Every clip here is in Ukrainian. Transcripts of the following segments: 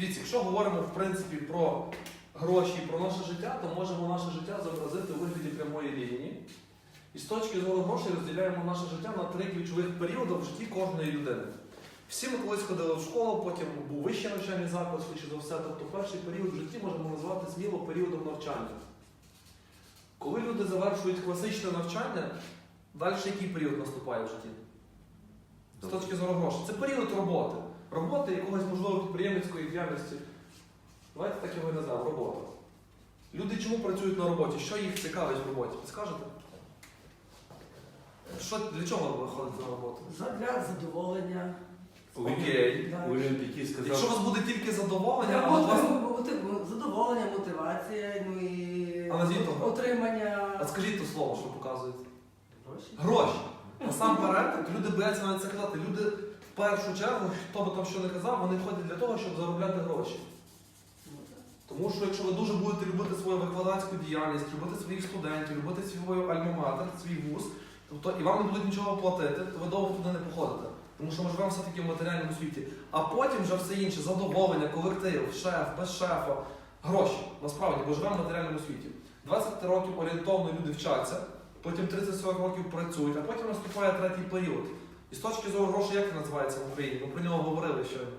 Дивіться, якщо говоримо в принципі про гроші і про наше життя, то можемо наше життя зобразити у вигляді прямої лінії. І з точки зору грошей розділяємо наше життя на три ключових періоди в житті кожної людини. Всі ми колись ходили в школу, потім був вищий навчальний заклад, швидше за все. Тобто перший період в житті можемо назвати сміло періодом навчання. Коли люди завершують класичне навчання, далі який період наступає в житті? З точки зору грошей. Це період роботи. Роботи якогось можливо підприємницької діяльності. Давайте так його і назвемо робота. Люди чому працюють на роботі? Що їх цікавить в роботі? Скажете? Що, для чого ви виходите на роботу? Задля задоволення. Окей. Да. Уряд, який сказав, Якщо у вас буде тільки задоволення, а у вас. мотив- Задоволення, мотивація, ну і А назвіть того. отримання А скажіть то слово, що показуєте? грошей. Гроші. Насамперед, люди бояться навіть це казати. Люди першу чергу, хто би там що не казав, вони ходять для того, щоб заробляти гроші. Тому що якщо ви дуже будете любити свою викладацьку діяльність, любити своїх студентів, любити свою альма-матер, свій вуз, тобто і вам не будуть нічого платити, то ви довго туди не походите. Тому що ми живемо все-таки в матеріальному світі. А потім вже все інше, задоволення, колектив, шеф, без шефа, гроші. Насправді, бо живемо в матеріальному світі. 20 років орієнтовно люди вчаться, потім 30-40 років працюють, а потім наступає третій період. І з точки зору грошей, як він називається в Україні? Ми про нього говорили щойно.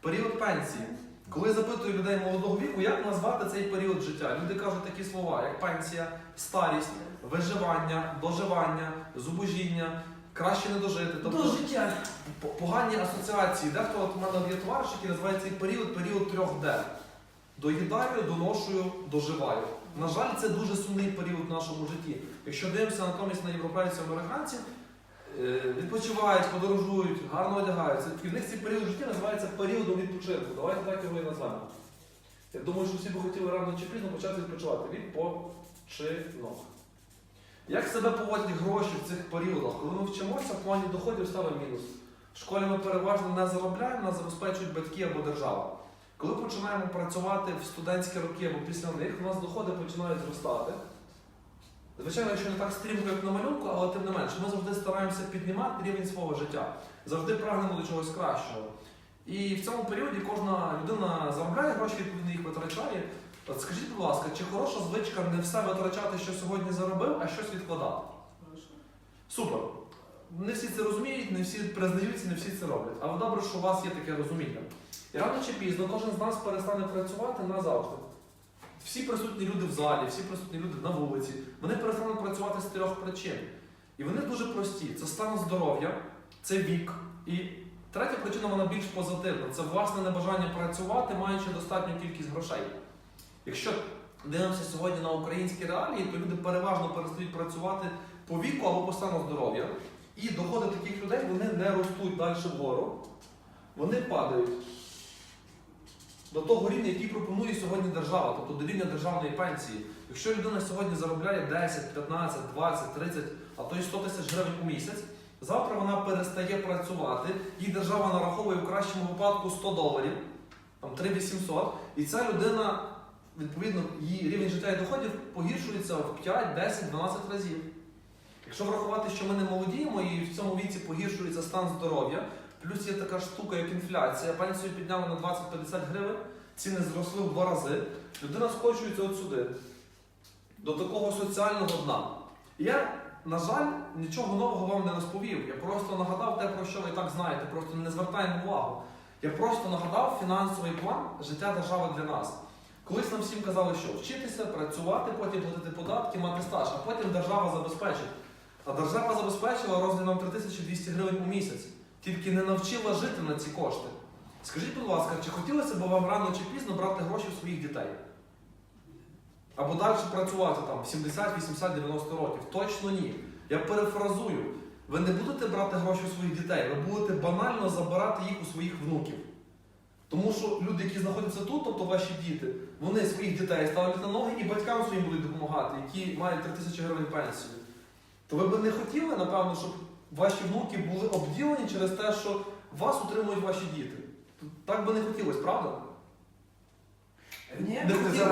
Період пенсії. Коли я запитую людей молодого віку, як назвати цей період життя, люди кажуть такі слова, як пенсія, старість, виживання, доживання, зубожіння, краще не дожити. До Тобто життя. погані асоціації. Дехто от у мене є товариш, який називає цей період період трьох Д. Доїдаю, доношую, доживаю. На жаль, це дуже сумний період в нашому житті. Якщо дивимося натомість на європейців, американців, відпочивають, подорожують, гарно одягаються. В них цей період життя називається періодом відпочинку. Давайте так його і назвемо. Я думаю, що всі би хотіли рано чи пізно почати відпочивати. Відпочинок. Як себе поводять гроші в цих періодах? Коли ми вчимося, в плані доходів ставимо мінус. В школі ми переважно не заробляємо, нас забезпечують батьки або держава. Коли починаємо працювати в студентські роки або після них, у нас доходи починають зростати. Звичайно, якщо не так стрімко, як на малюнку, але тим не менше, ми завжди стараємося піднімати рівень свого життя. Завжди прагнемо до чогось кращого. І в цьому періоді кожна людина заробляє гроші, відповідно їх витрачає. От скажіть, будь ласка, чи хороша звичка не все витрачати, що сьогодні заробив, а щось відкладати? Хорошо. Супер. Не всі це розуміють, не всі признаються, не всі це роблять. Але добре, що у вас є таке розуміння. І рано чи пізно кожен з нас перестане працювати назавжди. Всі присутні люди в залі, всі присутні люди на вулиці, вони перестануть працювати з трьох причин. І вони дуже прості: це стан здоров'я, це вік. І третя причина вона більш позитивна це власне небажання працювати, маючи достатню кількість грошей. Якщо дивимося сьогодні на українські реалії, то люди переважно перестають працювати по віку або по стану здоров'я. І доходи таких людей вони не ростуть далі вгору, вони падають до того рівня, який пропонує сьогодні держава, тобто до рівня державної пенсії. Якщо людина сьогодні заробляє 10, 15, 20, 30, а то й 100 тисяч гривень у місяць, завтра вона перестає працювати, їй держава нараховує в кращому випадку 100 доларів, там 3800, і ця людина, відповідно, її рівень життя і доходів погіршується в 5, 10, 12 разів. Якщо врахувати, що ми не молодіємо і в цьому віці погіршується стан здоров'я, плюс є така штука, як інфляція, пенсію підняли на 20-50 гривень, ціни зросли в два рази, людина скочується от сюди, до такого соціального дна. І я, на жаль, нічого нового вам не розповів. Я просто нагадав те, про що ви так знаєте, просто не звертаємо увагу. Я просто нагадав фінансовий план життя держави для нас. Колись нам всім казали, що вчитися, працювати, потім платити податки, мати стаж, а потім держава забезпечить. А держава забезпечила розміром 3200 гривень у місяць, тільки не навчила жити на ці кошти. Скажіть, будь ласка, чи хотілося б вам рано чи пізно брати гроші в своїх дітей? Або далі працювати там 70, 80, 90 років? Точно ні. Я перефразую. Ви не будете брати гроші у своїх дітей, ви будете банально забирати їх у своїх внуків. Тому що люди, які знаходяться тут, тобто ваші діти, вони своїх дітей ставлять на ноги і батькам своїм будуть допомагати, які мають 3 тисячі гривень пенсію. То ви б не хотіли, напевно, щоб ваші внуки були обділені через те, що вас утримують ваші діти. Так би не хотілося, правда? Ні, Не- хотів-